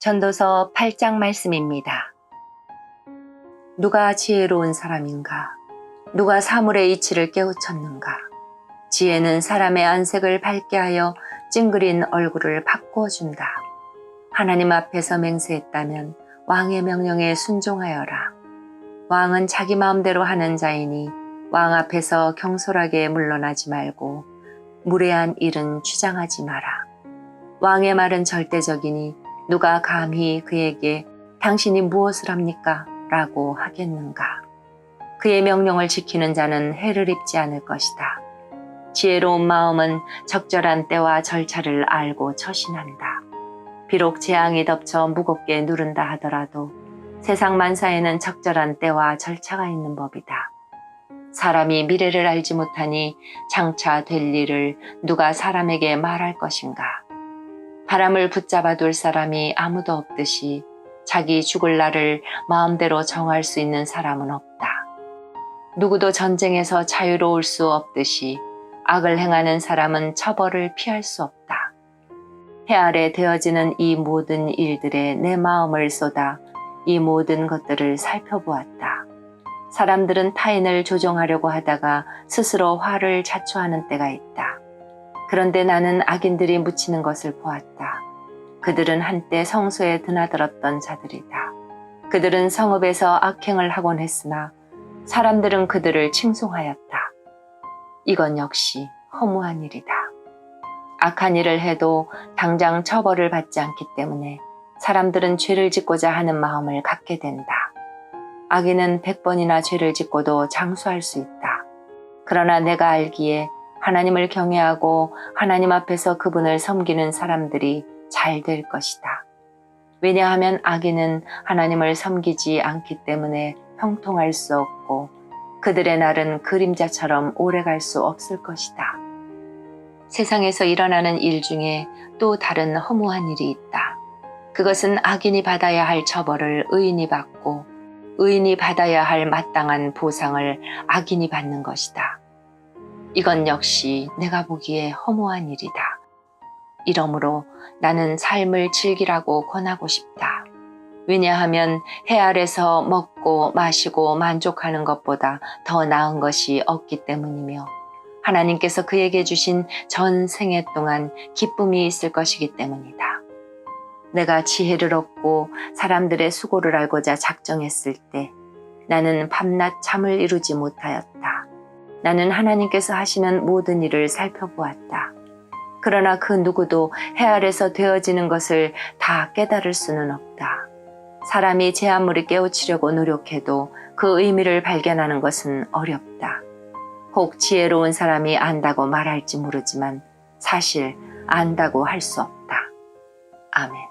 전도서 8장 말씀입니다. 누가 지혜로운 사람인가? 누가 사물의 이치를 깨우쳤는가? 지혜는 사람의 안색을 밝게 하여 찡그린 얼굴을 바꾸어 준다. 하나님 앞에서 맹세했다면 왕의 명령에 순종하여라. 왕은 자기 마음대로 하는 자이니 왕 앞에서 경솔하게 물러나지 말고 무례한 일은 주장하지 마라. 왕의 말은 절대적이니 누가 감히 그에게 당신이 무엇을 합니까? 라고 하겠는가? 그의 명령을 지키는 자는 해를 입지 않을 것이다. 지혜로운 마음은 적절한 때와 절차를 알고 처신한다. 비록 재앙이 덮쳐 무겁게 누른다 하더라도 세상 만사에는 적절한 때와 절차가 있는 법이다. 사람이 미래를 알지 못하니 장차 될 일을 누가 사람에게 말할 것인가? 바람을 붙잡아 둘 사람이 아무도 없듯이 자기 죽을 날을 마음대로 정할 수 있는 사람은 없다. 누구도 전쟁에서 자유로울 수 없듯이 악을 행하는 사람은 처벌을 피할 수 없다. 해 아래 되어지는 이 모든 일들에 내 마음을 쏟아 이 모든 것들을 살펴보았다. 사람들은 타인을 조종하려고 하다가 스스로 화를 자초하는 때가 있다. 그런데 나는 악인들이 묻히는 것을 보았다. 그들은 한때 성소에 드나들었던 자들이다. 그들은 성읍에서 악행을 하곤 했으나 사람들은 그들을 칭송하였다. 이건 역시 허무한 일이다. 악한 일을 해도 당장 처벌을 받지 않기 때문에 사람들은 죄를 짓고자 하는 마음을 갖게 된다. 악인은 백번이나 죄를 짓고도 장수할 수 있다. 그러나 내가 알기에 하나님을 경외하고 하나님 앞에서 그분을 섬기는 사람들이 잘 될 것이다. 왜냐하면 악인은 하나님을 섬기지 않기 때문에 형통할 수 없고 그들의 날은 그림자처럼 오래 갈 수 없을 것이다. 세상에서 일어나는 일 중에 또 다른 허무한 일이 있다. 그것은 악인이 받아야 할 처벌을 의인이 받고 의인이 받아야 할 마땅한 보상을 악인이 받는 것이다. 이건 역시 내가 보기에 허무한 일이다. 이러므로 나는 삶을 즐기라고 권하고 싶다. 왜냐하면 해 아래서 먹고 마시고 만족하는 것보다 더 나은 것이 없기 때문이며 하나님께서 그에게 주신 전 생애 동안 기쁨이 있을 것이기 때문이다. 내가 지혜를 얻고 사람들의 수고를 알고자 작정했을 때 나는 밤낮 잠을 이루지 못하였다. 나는 하나님께서 하시는 모든 일을 살펴보았다. 그러나 그 누구도 해 아래서 되어지는 것을 다 깨달을 수는 없다. 사람이 제 아무리 깨우치려고 노력해도 그 의미를 발견하는 것은 어렵다. 혹 지혜로운 사람이 안다고 말할지 모르지만 사실 안다고 할 수 없다. 아멘.